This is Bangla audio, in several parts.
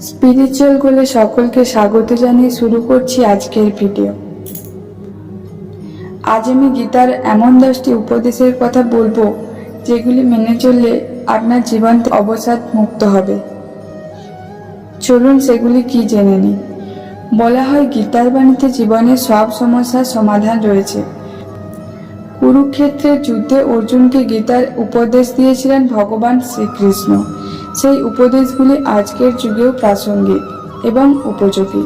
স্পিরিচুয়াল গোলে সকলকে স্বাগত জানিয়ে শুরু করছি আজকের ভিডিও। আজ আমি গীতার এমন দশটি উপদেশের কথা বলব, যেগুলি মেনে চললে আপনার জীবন অবসাদ মুক্ত হবে। চলুন সেগুলি কি জেনে নিই। বলা হয়, গীতার বাণীতে জীবনের সব সমস্যার সমাধান রয়েছে। কুরুক্ষেত্রের যুদ্ধে অর্জুনকে গীতার উপদেশ দিয়েছিলেন ভগবান শ্রীকৃষ্ণ। সেই উপদেশগুলি আজকের যুগেও প্রাসঙ্গিক এবং উপযোগী।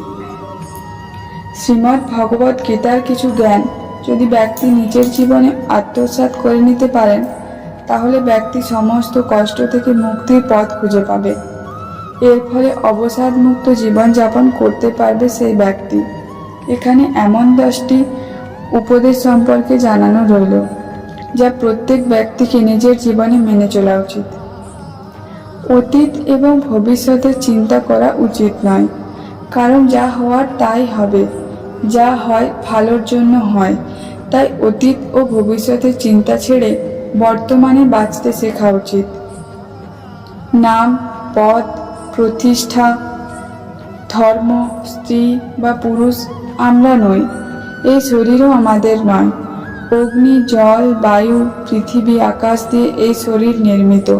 শ্রীমদ্ ভগবত গীতার কিছু জ্ঞান যদি ব্যক্তি নিজের জীবনে আত্মসাৎ করে নিতে পারেন, তাহলে ব্যক্তি সমস্ত কষ্ট থেকে মুক্তির পথ খুঁজে পাবে। এর ফলে অবসাদ মুক্ত জীবনযাপন করতে পারবে সেই ব্যক্তি। এখানে এমন দশটি উপদেশ সম্পর্কে জানানো রইল, যা প্রত্যেক ব্যক্তিকে নিজের জীবনে মেনে চলা উচিত। অতীত এবং ভবিষ্যতের চিন্তা করা উচিত নয়। কারণ যা হওয়ার তাই হবে। যা হয় ভালোর জন্য হয়। তাই অতীত ও ভবিষ্যতের চিন্তা ছেড়ে বর্তমানে বাঁচতে শেখা উচিত। নাম পদ প্রতিষ্ঠা, ধর্ম, স্ত্রী বা পুরুষ আমরা নই। এই শরীরও আমাদের নয়। অগ্নি, জল, বায়ু, পৃথিবী, আকাশ দিয়ে এই শরীর নির্মিত।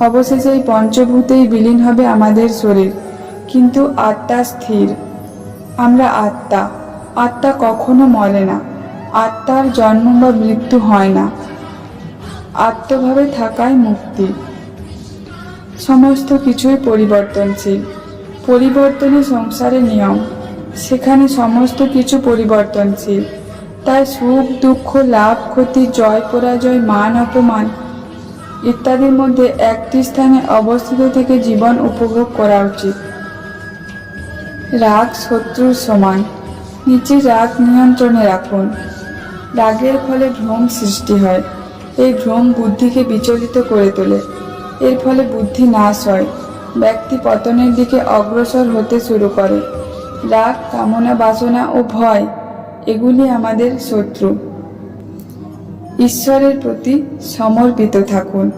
অবশেষে এই পঞ্চভূতেই বিলীন হবে আমাদের শরীর। কিন্তু আত্মা স্থির। আমরা আত্মা। আত্মা কখনো মরে না। আত্মার জন্ম বা মৃত্যু হয় না। আত্মভাবে থাকাই মুক্তি। সমস্ত কিছুই পরিবর্তনশীল। পরিবর্তনই সংসারের নিয়ম। সেখানে সমস্ত কিছু পরিবর্তনশীল। তাই সুখ, দুঃখ, লাভ, ক্ষতি, জয়, পরাজয়, মান, অপমান ইত্যাদির মধ্যে একটি স্থানে অবস্থিত থেকে জীবন উপভোগ করা উচিত। রাগ শত্রুর সমান। নিচে রাগ নিয়ন্ত্রণে রাখুন। রাগের ফলে ভ্রম সৃষ্টি হয়। এই ভ্রম বুদ্ধিকে বিচলিত করে তোলে। এর ফলে বুদ্ধি নাশ হয়। ব্যক্তি পতনের দিকে অগ্রসর হতে শুরু করে। রাগ কামনা বাসনা ও ভয়, এগুলি আমাদের শত্রু। ঈশ্বরের প্রতি সমর্পিত থাকুন।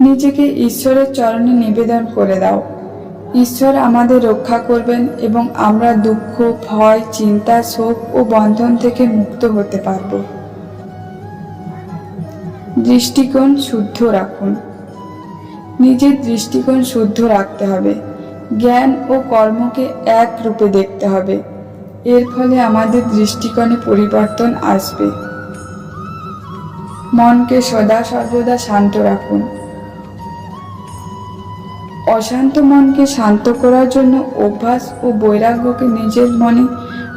নিজেকে ঈশ্বরের চরণে নিবেদন করে দাও। ঈশ্বর আমাদের রক্ষা করবেন এবং আমরা দুঃখ, ভয়, চিন্তা, শোক ও বন্ধন থেকে মুক্ত হতে পারব। দৃষ্টিকোণ শুদ্ধ রাখুন। নিজের দৃষ্টিকোণ শুদ্ধ রাখতে হবে। জ্ঞান ও কর্মকে এক রূপে দেখতে হবে। এর ফলে আমাদের দৃষ্টিকোণে পরিবর্তন আসবে। মনকে সদা সর্বদা শান্ত রাখুন। অশান্ত মনকে শান্ত করার জন্য অভ্যাস ও বৈরাগ্যকে নিজের মনে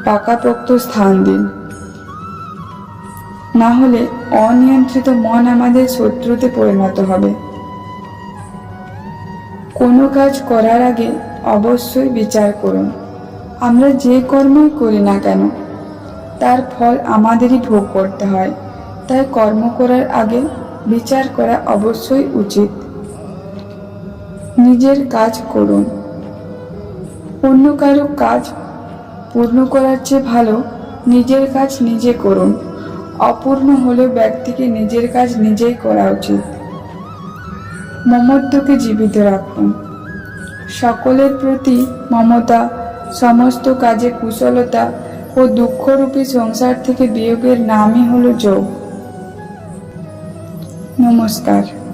পাকাপোক্ত স্থান দিন। না হলে অনিয়ন্ত্রিত মন আমাদের শত্রুতে পরিণত হবে। কোনো কাজ করার আগে অবশ্যই বিচার করুন। আমরা যে কর্মই করি না কেন, তার ফল আমাদেরই ভোগ করতে হয়। তাই কর্ম করার আগে বিচার করা অবশ্যই উচিত। নিজের কাজ করুন। অন্য কারও কাজ পূর্ণ করার চেয়ে ভালো নিজের কাজ নিজে করুন। অপূর্ণ হলেও ব্যক্তিকে নিজের কাজ নিজেই করা উচিত। মমত্বকে জীবিত রাখুন। সকলের প্রতি মমতা, সমস্ত কাজে কুশলতা ও দুঃখরূপী সংসার থেকে বিয়োগের নামই হলো যোগ। não mostrar.